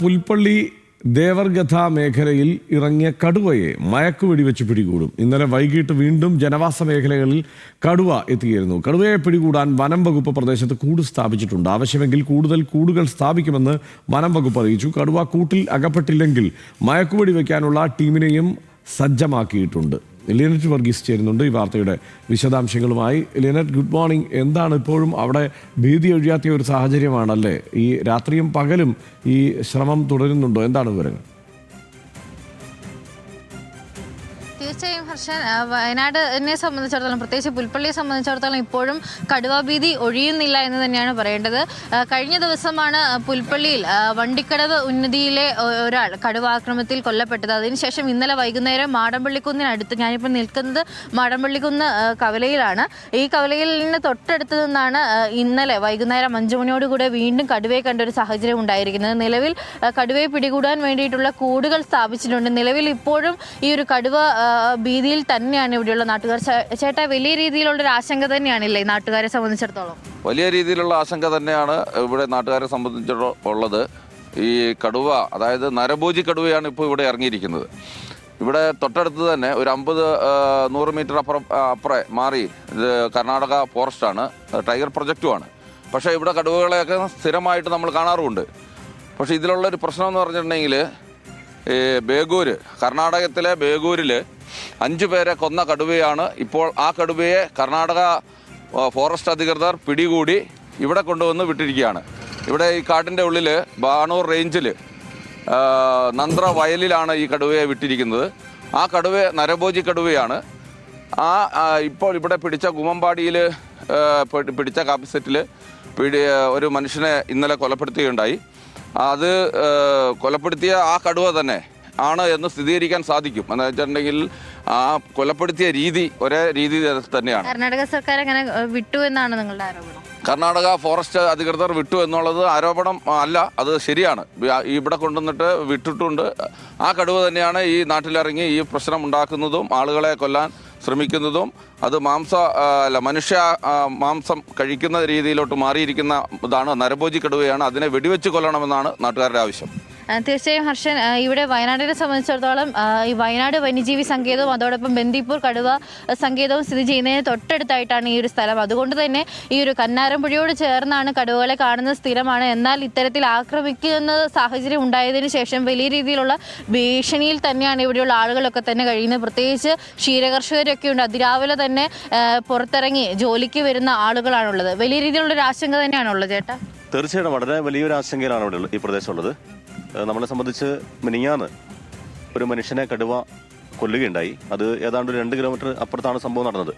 പുൽപ്പള്ളി ദേവർഗഥ മേഖലയിൽ ഇറങ്ങിയ കടുവയെ മയക്കുവെടി വെച്ച് പിടികൂടും. ഇന്നലെ വൈകിട്ട് വീണ്ടും ജനവാസ മേഖലകളിൽ കടുവ എത്തിയിരുന്നു. കടുവയെ പിടികൂടാൻ വനം വകുപ്പ് പ്രദേശത്ത് കൂട് സ്ഥാപിച്ചിട്ടുണ്ട്. ആവശ്യമെങ്കിൽ കൂടുതൽ കൂടുകൾ സ്ഥാപിക്കുമെന്ന് വനം വകുപ്പ് അറിയിച്ചു. കടുവ കൂട്ടിൽ അകപ്പെട്ടില്ലെങ്കിൽ മയക്കുവെടി വയ്ക്കാനുള്ള ടീമിനെയും സജ്ജമാക്കിയിട്ടുണ്ട്. ലിയനറ്റ് വർഗീസ് ചേരുന്നുണ്ട് ഈ വാർത്തയുടെ വിശദാംശങ്ങളുമായി. ലിയനറ്റ് ഗുഡ് മോർണിംഗ്. എന്താണ് ഇപ്പോഴും അവിടെ ഭീതി ഒഴിയാത്ത ഒരു സാഹചര്യമാണല്ലേ? ഈ രാത്രിയും പകലും ഈ ശ്രമം തുടരുന്നുണ്ടോ? എന്താണ് വിവരങ്ങൾ? തീർച്ചയായും ഹർഷൻ ആ, വയനാട് എന്നെ സംബന്ധിച്ചിടത്തോളം പ്രത്യേകിച്ച് പുൽപ്പള്ളിയെ സംബന്ധിച്ചിടത്തോളം ഇപ്പോഴും കടുവാ ഭീതി ഒഴിയുന്നില്ല എന്ന് തന്നെയാണ് പറയേണ്ടത്. കഴിഞ്ഞ ദിവസമാണ് പുൽപ്പള്ളിയിൽ വണ്ടിക്കടവ് ഉന്നതിയിലെ ഒരാൾ കടുവാക്രമത്തിൽ കൊല്ലപ്പെട്ടത്. അതിനുശേഷം ഇന്നലെ വൈകുന്നേരം മാടമ്പള്ളിക്കുന്നിനടുത്ത് ഞാനിപ്പോൾ നിൽക്കുന്നത് മാടമ്പള്ളിക്കുന്ന് കവലയിലാണ്. ഈ കവലയിൽ നിന്ന് തൊട്ടടുത്ത് നിന്നാണ് ഇന്നലെ വൈകുന്നേരം അഞ്ചു മണിയോടുകൂടെ വീണ്ടും കടുവയെ കണ്ട ഒരു സാഹചര്യം ഉണ്ടായിരിക്കുന്നത്. നിലവിൽ കടുവയെ പിടികൂടാൻ വേണ്ടിയിട്ടുള്ള കൂടുകൾ സ്ഥാപിച്ചിട്ടുണ്ട്. നിലവിൽ ഇപ്പോഴും ഈ ഒരു കടുവ ആ, ഭീതിയിൽ തന്നെയാണ് ഇവിടെയുള്ള നാട്ടുകാർ. ചേട്ടാ വലിയ രീതിയിലുള്ള ഒരു ആശങ്ക തന്നെയാണില്ലേ നാട്ടുകാരെ സംബന്ധിച്ചിടത്തോളം? വലിയ രീതിയിലുള്ള ആശങ്ക തന്നെയാണ് ഇവിടെ നാട്ടുകാരെ സംബന്ധിച്ചിടത്തോളം ഈ കടുവ അതായത് നരഭോജി കടുവയാണ് ഇപ്പോൾ ഇവിടെ ഇറങ്ങിയിരിക്കുന്നത്. ഇവിടെ തൊട്ടടുത്ത് തന്നെ ഒരു അമ്പത് നൂറ് മീറ്റർ അപ്പുറം അപ്പുറം മാറി കർണാടക ഫോറസ്റ്റാണ് ടൈഗർ പ്രൊജക്റ്റുമാണ് പക്ഷേ ഇവിടെ കടുവകളെയൊക്കെ സ്ഥിരമായിട്ട് നമ്മൾ കാണാറുമുണ്ട്. പക്ഷേ ഇതിലുള്ളൊരു പ്രശ്നം എന്ന് പറഞ്ഞിട്ടുണ്ടെങ്കിൽ ബേഗൂര് കർണാടകത്തിലെ ബേഗൂരിൽ അഞ്ചു പേരെ കൊന്ന കടുവയാണ്. ഇപ്പോൾ ആ കടുവയെ കർണാടക ഫോറസ്റ്റ് അധികൃതർ പിടികൂടി ഇവിടെ കൊണ്ടുവന്ന് വിട്ടിരിക്കുകയാണ്. ഇവിടെ ഈ കാട്ടിന്റെ ഉള്ളിൽ ബാണൂർ റേഞ്ചിൽ നന്ത്ര വയലിലാണ് ഈ കടുവയെ വിട്ടിരിക്കുന്നത്. ആ കടുവ നരഭോജി കടുവയാണ്. ആ ഇപ്പോൾ ഇവിടെ പിടിച്ച കുമ്മമ്പാടിയിൽ പിടിച്ച കാപ്പിസെറ്റിൽ പിടി ഒരു മനുഷ്യനെ ഇന്നലെ കൊലപ്പെടുത്തുകയുണ്ടായി. അത് കൊലപ്പെടുത്തിയ ആ കടുവ തന്നെ ആണ് എന്ന് സ്ഥിരീകരിക്കാൻ സാധിക്കും. എന്ന് വെച്ചിട്ടുണ്ടെങ്കിൽ ആ കൊലപ്പെടുത്തിയ രീതി ഒരേ രീതി തന്നെയാണ്. കർണാടക സർക്കാർ അങ്ങനെ വിട്ടു എന്നാണ് നിങ്ങളുടെ ആരോപണം? കർണാടക ഫോറസ്റ്റ് അധികൃതർ വിട്ടു എന്നുള്ളത് ആരോപണം അല്ല അത് ശരിയാണ്. ഇവിടെ കൊണ്ടുവന്നിട്ട് വിട്ടിട്ടുണ്ട്. ആ കടുവ തന്നെയാണ് ഈ നാട്ടിലിറങ്ങി ഈ പ്രശ്നം ഉണ്ടാക്കുന്നതും ആളുകളെ കൊല്ലാൻ ശ്രമിക്കുന്നതും അത് മാംസ അല്ല മനുഷ്യ മാംസം കഴിക്കുന്ന രീതിയിലോട്ട് മാറിയിരിക്കുന്ന ഇതാണ് നരഭോജി കടുവയാണ്. അതിനെ വെടിവെച്ച് കൊല്ലണമെന്നാണ് നാട്ടുകാരുടെ ആവശ്യം. തീർച്ചയായും ഹർഷൻ ഇവിടെ വയനാടിനെ സംബന്ധിച്ചിടത്തോളം ഈ വയനാട് വന്യജീവി സങ്കേതവും അതോടൊപ്പം ബന്ദിപ്പൂർ കടുവ സങ്കേതവും സ്ഥിതി ചെയ്യുന്നതിന് തൊട്ടടുത്തായിട്ടാണ് ഈ ഒരു സ്ഥലം. അതുകൊണ്ട് തന്നെ ഈ ഒരു കന്നാരംപുഴയോട് ചേർന്നാണ് കടുവകളെ കാണുന്നത് സ്ഥിരമാണ്. എന്നാൽ ഇത്തരത്തിൽ ആക്രമിക്കുന്ന സാഹചര്യം ഉണ്ടായതിനു ശേഷം വലിയ രീതിയിലുള്ള ഭീഷണിയിൽ തന്നെയാണ് ഇവിടെയുള്ള ആളുകളൊക്കെ തന്നെ കഴിയുന്നത്. പ്രത്യേകിച്ച് ക്ഷീരകർഷകരൊക്കെ ഉണ്ട്. അതിരാവിലെ തന്നെ പുറത്തിറങ്ങി ജോലിക്ക് വരുന്ന ആളുകളാണുള്ളത്. വലിയ രീതിയിലുള്ള ഒരു ആശങ്ക തന്നെയാണുള്ളത് ചേട്ടാ. തീർച്ചയായിട്ടും. വളരെ വലിയൊരു ആശങ്കയിലാണ് ഇവിടെ ഈ പ്രദേശമുള്ളത് നമ്മളെ സംബന്ധിച്ച് മിനിങ്ങാന്ന് ഒരു മനുഷ്യനെ കടുവ കൊല്ലുകയുണ്ടായി. അത് ഏതാണ്ട് രണ്ട് കിലോമീറ്റർ അപ്പുറത്താണ് സംഭവം നടന്നത്.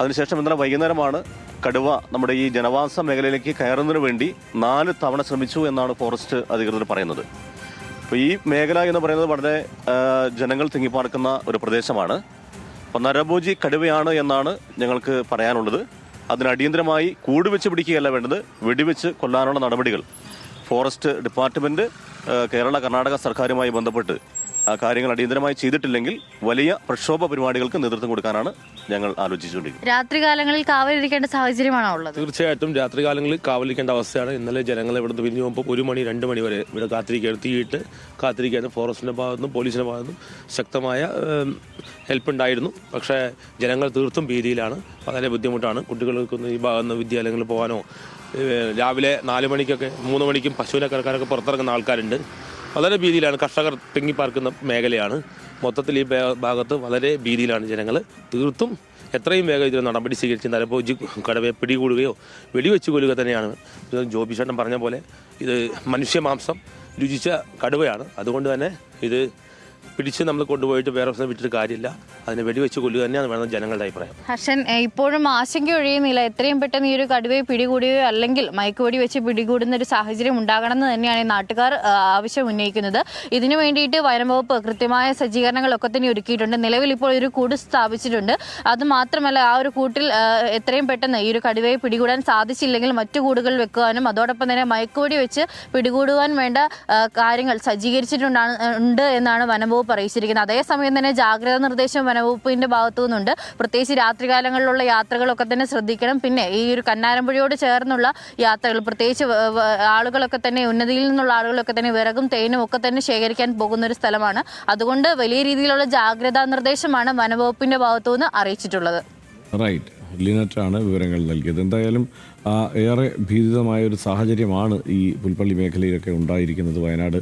അതിനുശേഷം ഇന്നലെ വൈകുന്നേരമാണ് കടുവ നമ്മുടെ ഈ ജനവാസ മേഖലയിലേക്ക് കയറുന്നതിന് വേണ്ടി നാല് തവണ ശ്രമിച്ചു എന്നാണ് ഫോറസ്റ്റ് അധികൃതർ പറയുന്നത്. അപ്പോൾ ഈ മേഖല എന്ന് പറയുന്നത് വളരെ ജനങ്ങൾ തിങ്ങിപ്പാർക്കുന്ന ഒരു പ്രദേശമാണ്. അപ്പോൾ നരഭോജി കടുവയാണ് എന്നാണ് ഞങ്ങൾക്ക് പറയാനുള്ളത്. അതിന് അടിയന്തരമായി കൂട് വെച്ച് പിടിക്കുകയല്ല വേണ്ടത് വെടിവെച്ച് കൊല്ലാനുള്ള നടപടികൾ. ഫോറസ്റ്റ് ഡിപ്പാർട്ട്മെന്റ് ഏഹ് കേരള കർണാടക സർക്കാരുമായി ബന്ധപ്പെട്ട് ആ കാര്യങ്ങൾ അടിയന്തരമായി ചെയ്തിട്ടില്ലെങ്കിൽ വലിയ പ്രക്ഷോഭ പരിപാടികൾക്ക് നേതൃത്വം കൊടുക്കാനാണ് ഞങ്ങൾ ആലോചിച്ചുകൊണ്ടിരിക്കുന്നത്. രാത്രികാലങ്ങളിൽ കാവലിരിക്കേണ്ട സാഹചര്യമാണോ ഉള്ളത്? തീർച്ചയായിട്ടും രാത്രികാലങ്ങളിൽ കാവലിരിക്കേണ്ട അവസ്ഥയാണ്. ഇന്നലെ ജനങ്ങൾ ഇവിടുന്ന് പിരിഞ്ഞു പോകുമ്പോൾ ഒരു മണി രണ്ട് മണി വരെ ഇവിടെ കാത്തിരിക്കുകയാണ് തീയിട്ട് കാത്തിരിക്കുകയാണ് ഫോറസ്റ്റിന്റെ ഭാഗത്തുനിന്നും പോലീസിന്റെ ഭാഗത്തുനിന്നും ശക്തമായ ഹെൽപ്പ് ഉണ്ടായിരുന്നു. പക്ഷേ ജനങ്ങൾ തീർത്തും ഭീതിയിലാണ്. വളരെ ബുദ്ധിമുട്ടാണ്. കുട്ടികൾക്കൊന്നും ഈ ഭാഗത്ത് നിന്ന് വിദ്യാലയങ്ങളിൽ പോകാനോ രാവിലെ നാല് മണിക്കൊക്കെ മൂന്ന് മണിക്കും പശുവിനെ കറക്കാനൊക്കെ പുറത്തിറങ്ങുന്ന ആൾക്കാരുണ്ട്. വളരെ ഭീതിയിലാണ് കർഷകർ തിങ്ങിപ്പാർക്കുന്ന മേഖലയാണ്. മൊത്തത്തിൽ ഈ ഭാഗത്ത് വളരെ ഭീതിയിലാണ് ജനങ്ങൾ തീർത്തും എത്രയും വേഗം ഇതിൽ നടപടി സ്വീകരിച്ച് നരഭോജി കടവയെ പിടികൂടുകയോ വെടിവെച്ച് കൊല്ലുക തന്നെയാണ്. ജോബി ചേട്ടൻ പറഞ്ഞ പോലെ ഇത് മനുഷ്യമാംസം രുചിച്ച കടുവയാണ്. അതുകൊണ്ട് തന്നെ ഇത് പിടിച്ച് നമ്മൾ കൊണ്ടുപോയിട്ട് വേറെ സ്ഥലം വിട്ടിട്ട് കാര്യമില്ല. അതിനെ വെടിവെച്ച് കൊല്ലുക തന്നെയാണ് വേണം ജനങ്ങളുടെ അഭിപ്രായം. ഹർഷൻ ഇപ്പോഴും ആശങ്ക ഒഴിയുന്നില്ല. എത്രയും പെട്ടെന്ന് ഈ ഒരു കടുവയെ പിടികൂടുകയോ അല്ലെങ്കിൽ മയക്കുവെടി വെച്ച് പിടികൂടുന്ന ഒരു സാഹചര്യം ഉണ്ടാകണമെന്ന് തന്നെയാണ് ഈ നാട്ടുകാർ ആവശ്യം ഉന്നയിക്കുന്നത്. ഇതിനു വേണ്ടിയിട്ട് വനംവകുപ്പ് കൃത്യമായ സജ്ജീകരണങ്ങളൊക്കെ തന്നെ ഒരുക്കിയിട്ടുണ്ട്. നിലവിൽ ഇപ്പോൾ ഒരു കൂട് സ്ഥാപിച്ചിട്ടുണ്ട്. അത് മാത്രമല്ല ആ ഒരു കൂട്ടിൽ എത്രയും പെട്ടെന്ന് ഈ ഒരു കടുവയെ പിടികൂടാൻ സാധിച്ചില്ലെങ്കിൽ മറ്റു കൂടുകൾ വെക്കുവാനും അതോടൊപ്പം തന്നെ മയക്കുവെടി വെച്ച് പിടികൂടുവാൻ വേണ്ട കാര്യങ്ങൾ സജ്ജീകരിച്ചിട്ടുണ്ടാണ് ഉണ്ട് എന്നാണ് വനം വനംവകുപ്പ് അറിയിച്ചിരിക്കുന്നത്. അതേസമയം തന്നെ ജാഗ്രതാ നിർദ്ദേശം വനംവകുപ്പിന്റെ ഭാഗത്തു നിന്നുണ്ട് പ്രത്യേകിച്ച് രാത്രികാലങ്ങളിലുള്ള യാത്രകളൊക്കെ തന്നെ ശ്രദ്ധിക്കണം. പിന്നെ ഈ ഒരു കന്നാരമ്പുഴയോട് ചേർന്നുള്ള യാത്രകൾ പ്രത്യേകിച്ച് ആളുകളൊക്കെ തന്നെ ഉന്നതിയിൽ നിന്നുള്ള ആളുകളൊക്കെ തന്നെ വിറകും തേനും ഒക്കെ തന്നെ ശേഖരിക്കാൻ പോകുന്ന ഒരു സ്ഥലമാണ്. അതുകൊണ്ട് വലിയ രീതിയിലുള്ള ജാഗ്രതാ നിർദ്ദേശമാണ് വനംവകുപ്പിന്റെ ഭാഗത്തു നിന്ന് അറിയിച്ചിട്ടുള്ളത്. റൈറ്റ്. ലിനറ്റാണ് വിവരങ്ങൾ നൽകിയത്. എന്തായാലും ഏറെ ഭീതിതമായ ഒരു സാഹചര്യമാണ് ഈ പുൽപ്പള്ളി മേഖലയിലൊക്കെ ഉണ്ടായിരിക്കുന്നത് വയനാട്.